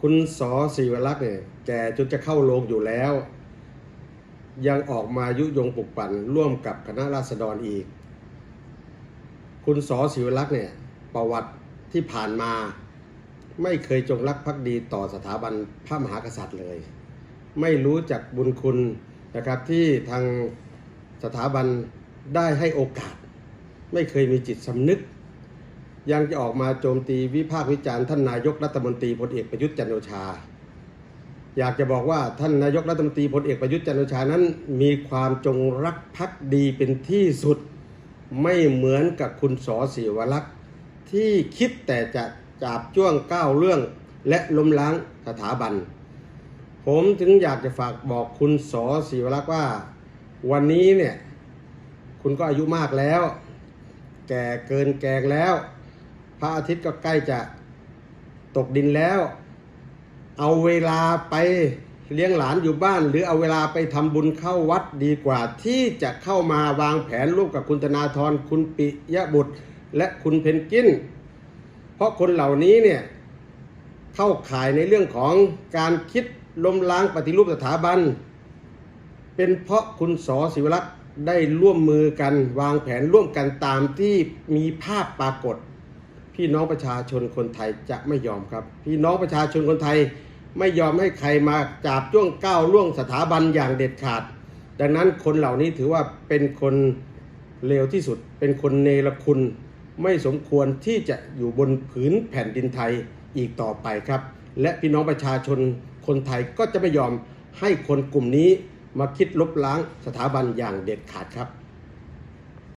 คุณสอศิวรักษ์เนี่ยแก่จนจะเข้าโรงอยู่แล้ว ยังออกมายุยงปลุกปั่นร่วมกับคณะราษฎรอีก คุณสอศิวรักษ์เนี่ยประวัติที่ผ่านมาไม่เคยจงรักภักดีต่อสถาบันพระมหากษัตริย์เลย ไม่รู้จักบุญคุณนะครับที่ทางสถาบันได้ให้โอกาส ไม่เคยมีจิตสำนึก ยังจะออกมาโจมตีวิพากษ์วิจารณ์ท่านนายกรัฐมนตรีพลเอกประยุทธ์จันโอชา อยากจะบอกว่าท่านนายกรัฐมนตรีพลเอกประยุทธ์จันโอชานั้น มีความจงรักภักดีเป็นที่สุด ไม่เหมือนกับคุณสอศิวรักษ์ที่คิดแต่จะจับจ้วงก้าวเรื่อง และล้มล้างสถาบัน ผมถึงอยากจะฝากบอกคุณสอศิวรักษ์ว่า วันนี้เนี่ยคุณก็อายุมากแล้ว แก่เกินแกงแล้ว พระอาทิตย์ก็ใกล้จะตกดินแล้ว เอาเวลาไปเลี้ยงหลานอยู่บ้าน หรือเอาเวลาไปทำบุญเข้าวัดดีกว่า ที่จะเข้ามาวางแผนร่วมกับคุณธนาธรคุณปิยะบุตร และคุณเพนกินเพราะคนเหล่านี้เนี่ยเข้าข่ายในเรื่องของการคิดล้มล้างปฏิรูปสถาบัน เป็นเพราะคุณสอศิวรักษ์ได้ร่วมมือกันวางแผนร่วมกันตามที่มีภาพปรากฏ พี่น้องประชาชนคนไทยจะไม่ยอมครับ พี่น้องประชาชนคนไทยไม่ยอมให้ใครมาจับจ้วงก้าวล่วงสถาบันอย่างเด็ดขาด ดังนั้นคนเหล่านี้ถือว่าเป็นคนเลวที่สุด เป็นคนเนรคุณไม่สมควรที่จะอยู่บนผืนแผ่นดินไทยอีกต่อไปครับ และพี่น้องประชาชนคนไทยก็จะไม่ยอมให้คนกลุ่มนี้มาคิดลบล้างสถาบันอย่างเด็ดขาดครับ